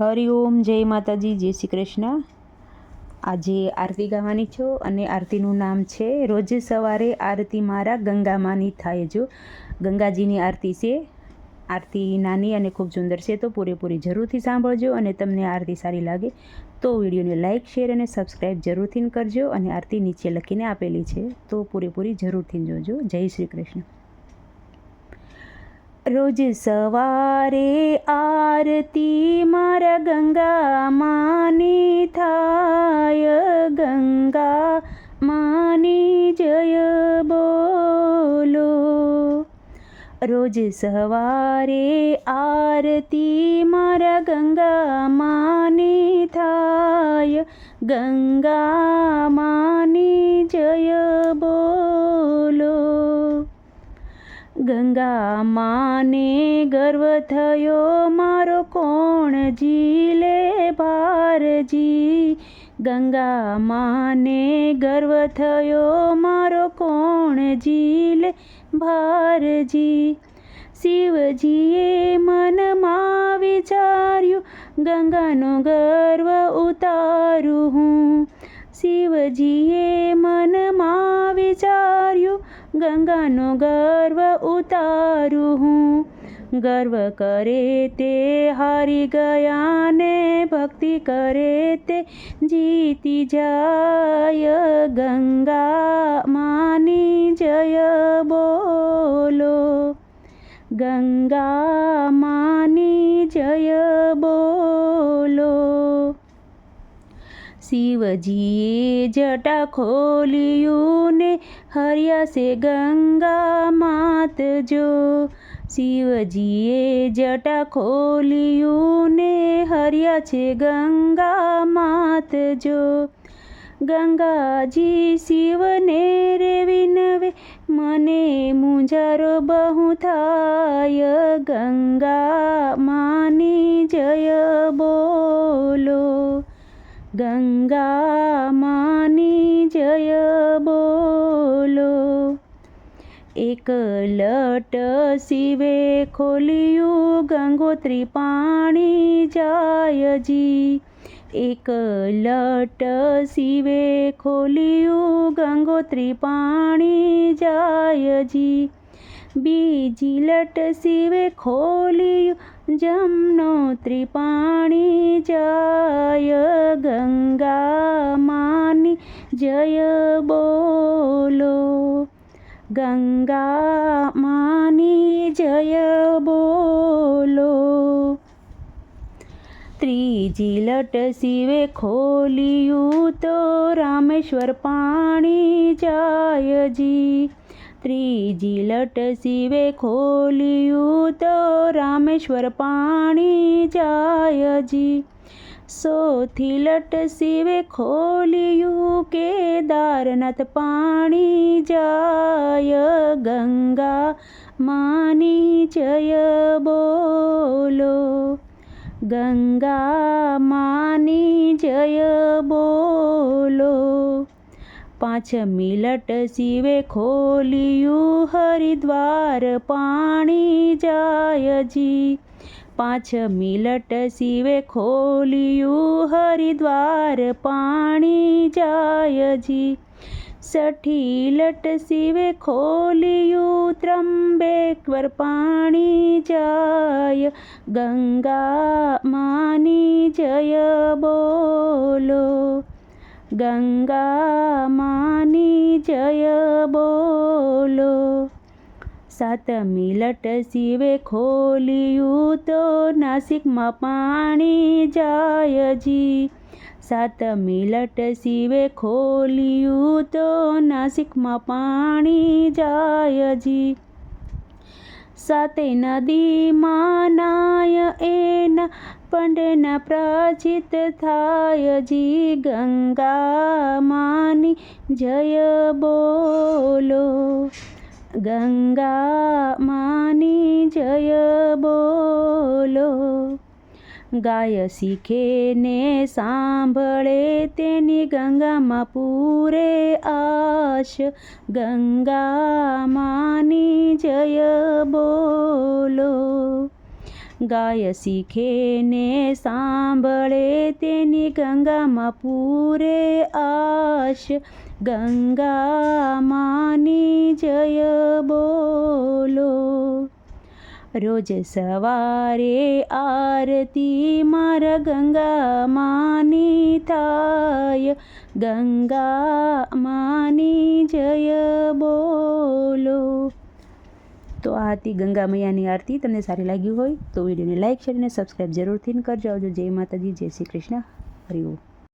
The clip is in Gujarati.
હરિઓમ જય માતાજી, જય શ્રી કૃષ્ણ. આજે આરતી ગાવાની છો અને આરતીનું નામ છે, રોજ સવારે આરતી મારા ગંગામાની થાય જો. ગંગાજીની આરતી છે, આરતી નાની અને ખૂબ સુંદર છે, તો પૂરેપૂરી જરૂરથી સાંભળજો અને તમને આરતી સારી લાગે, તો વિડીયોને લાઇક શેર અને સબસ્ક્રાઈબ જરૂરથી કરજો અને આરતી નીચે લખીને આપેલી છે, તો પૂરેપૂરી જરૂરથી જોજો. જય શ્રી કૃષ્ણ. રોજ સવારે આરતી મારા ગંગા માની થાય. ગંગા માની જય બોલો. રોજ સવારે આરતી મારા ગંગા માની થાય. ગંગા માની જય બોલો ગંગા માને ગર્વ થયો, મારો કોણ જીલે ભારજી ગંગા માને ગર્વ થયો, મારો કોણ જીલે ભારજી શિવજીએ મનમાં વિચાર્યું, ગંગાનો ગર્વ ઉતારું હું. શિવજીએ વિચાર્યું ગંગાનો ગર્વ ઉતારું હું ગર્વ કરે તે હારી ગયા ને ભક્તિ કરે તે જીતી જાય. ગંગા માની જય બોલો. ગંગા માની જય બોલો. શિવજીએ જટા ખોલ્યું ને હર્યા છે ગંગા માત જો શિવજીએ જટા ખોલ્યું ને હર્યા છે ગંગા માત જો ગંગાજી શિવને રે વિનવે મને મુંજારો બહુ થાય ગંગા માની જય બોલો ગંગા માની જય બોલો એક લટ શિવે ખોલ્યું ગંગોત્રી પાણી જાયજી. એક લટ શિવે ખોલ્યું ગંગોત્રી પાણી જાયજી. બીજી લટ શિવે ખોલ્યું જમનોત્રી પાણી જાય. ગંગા માની જય બોલો. ગંગા માની જય બોલો ત્રીજી લટ શિવે ખોલ્યું તો રામેશ્વર પાણી જાયજી ત્રીજી લટ શિવે ખોલ્યું તો રામેશ્વર પાણી જાયજી સોથી લટ શિવે ખોલ્યું કેદારનાથ પાણી જાય ગંગા માની જય બોલો. ગંગા માની જય બોલો. પાંચમી લટ શિવે ખોલ્યું હરિદ્વાર પાણી જાયજી પાંચમી મિલટ શિવે ખોલ્યું હરિદ્વાર પાણી જાયજી સઠી લટ શિવે ખોલ્યું ત્રંબેશ્વર પાણી જાય. ગંગા માની જય બોલો. ગંગા માની જય બોલો. સાતમી મિલટ શિવે ખોલ્યું તો નાસિકમાં પાણી જાયજી સાત મિલટ શિવે ખોલ્યું તો નાસિકમાં પાણી જાયજી સાતે નદીમાં નાય એના પંડના પ્રાચિત થાય જી. ગંગા માની જય બોલો. ગંગા માની જય બોલો ગાય શીખે ને સાંભળે તેની ગંગામાં પૂરે આશ ગંગા માની જય બોલો ગાય શીખે ને સાંભળે તેની ગંગામાં પૂરે આશ. ગંગા માની જય બોલો. રોજ સવારે આરતી મારા ગંગા માની થાય. ગંગા માની જય બોલો. તો આ હતી ગંગા મૈયાની આરતી. તમને સારી લાગી હોય તો વિડીયોને લાઇક શેર અને સબસ્ક્રાઈબ જરૂરથી કરજો. આવજો જય માતાજી, જય શ્રી કૃષ્ણ. હરિઓમ